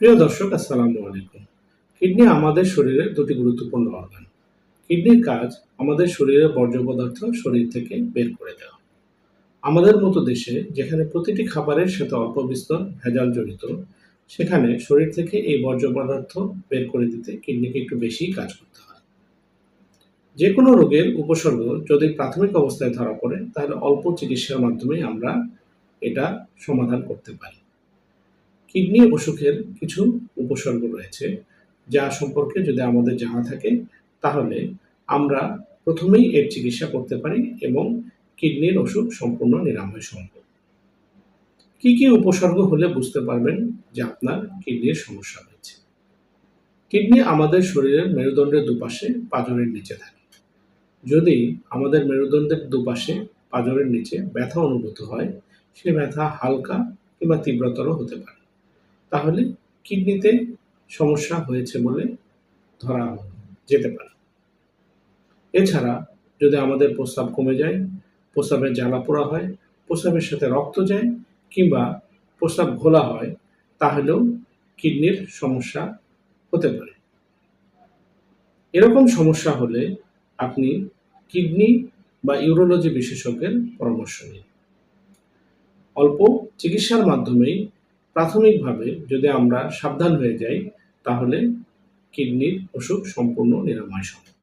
প্রিয় দর্শক, আসসালামু আলাইকুম। কিডনি আমাদের শরীরের দুটি গুরুত্বপূর্ণ অর্গান কিডনির কাজ আমাদের শরীরের বর্জ্য পদার্থ শরীর থেকে বের করে দেওয়া। আমাদের মতো দেশে যেখানে প্রতিটি খাবারের সাথে অল্প বিস্তর ভেজাল জড়িত, সেখানে শরীর থেকে এই বর্জ্য পদার্থ বের করে দিতে কিডনিকে একটু বেশিই কাজ করতে হয়। যে কোনো রোগের উপসর্গ যদি প্রাথমিক অবস্থায় ধরা পড়ে, তাহলে অল্প চিকিৎসার মাধ্যমে আমরা এটা সমাধান করতে পারি। কিডনি অসুখের কিছু উপসর্গ রয়েছে যা সম্পর্কে যদি আমাদের জানা থাকে, তাহলে আমরা প্রথমেই এর চিকিৎসা করতে পারি এবং কিডনির অসুখ সম্পূর্ণ নিরাময় সম্ভব। কি কি উপসর্গ হলে বুঝতে পারবেন যে আপনার কিডনির সমস্যা হয়েছে কিডনি আমাদের শরীরের মেরুদণ্ডের দুপাশে পাঁজরের নিচে থাকে। যদি আমাদের মেরুদণ্ডের দুপাশে পাঁজরের নিচে ব্যথা অনুভূত হয়, সে ব্যথা হালকা কিংবা তীব্রতর হতে পারে। তাহলে কিডনিতে সমস্যা হয়েছে বলে ধরা যেতে পারে। এছাড়া যদি আমাদের প্রস্রাব কমে যায় প্রস্রাবের জ্বালা পোড়া হয়, প্রস্রাবের সাথে রক্ত যায় কিংবা প্রস্রাব ঘোলা হয়, তাহলেও কিডনির সমস্যা হতে পারে। এরকম সমস্যা হলে আপনি কিডনি বা ইউরোলজি বিশেষজ্ঞের পরামর্শ নিন। অল্প চিকিৎসার মাধ্যমেই প্রাথমিকভাবে যদি আমরা সাবধান হয়ে যাই তাহলে কিডনির অসুখ সম্পূর্ণ নিরাময় সম্ভব।